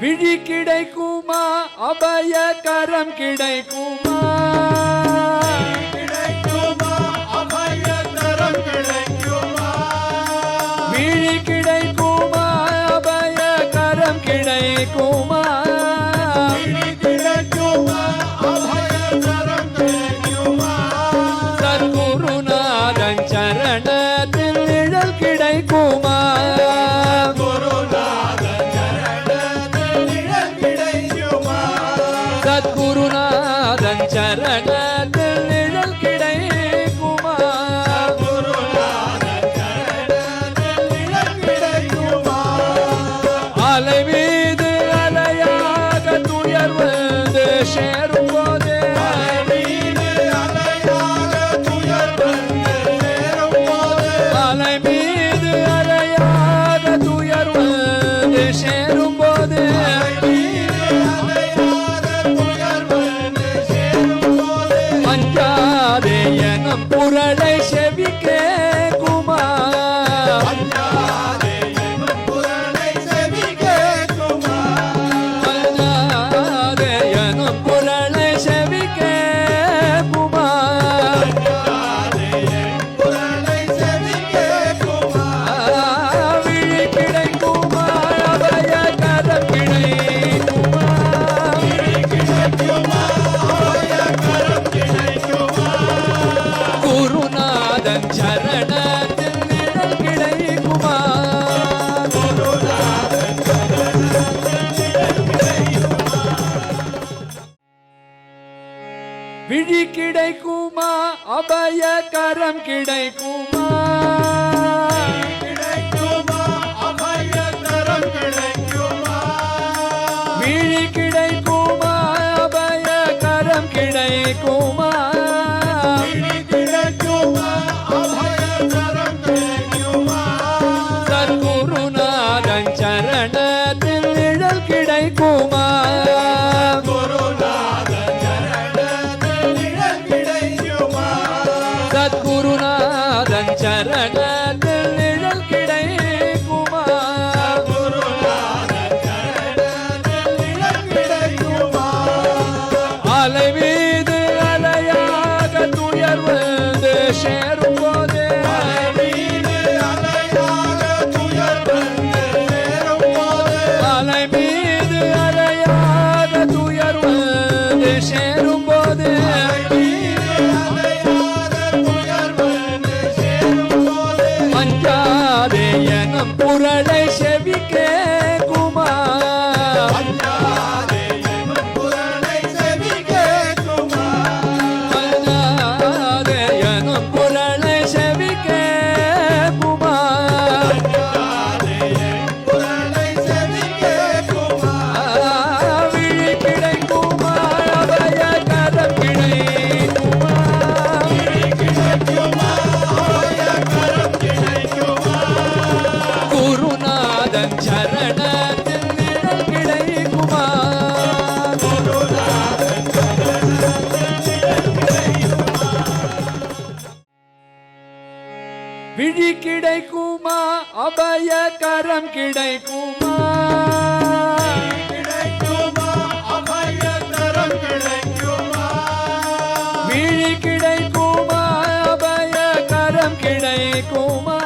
விழி கிடைக்குமா? அபய கரம் கிடைக்குமா? சத்குருநாதன் சரணத்தில் நிழல் கிடைக்குமா? அலை மீது அலையாக துயர்வது சேரும் No. விழி கிடைக்குமா? அபய கரம் கிடைக்குமா? விழி கிடைக்குமா? அபய கரம் கிடைக்கும்? சரணத்தில் நிழல் கிடைக்குமா? விழி கிடைக்குமா? அபய கரம் கிடைக்குமா? விழி கிடைக்குமா? அபய கிடைக்குமா?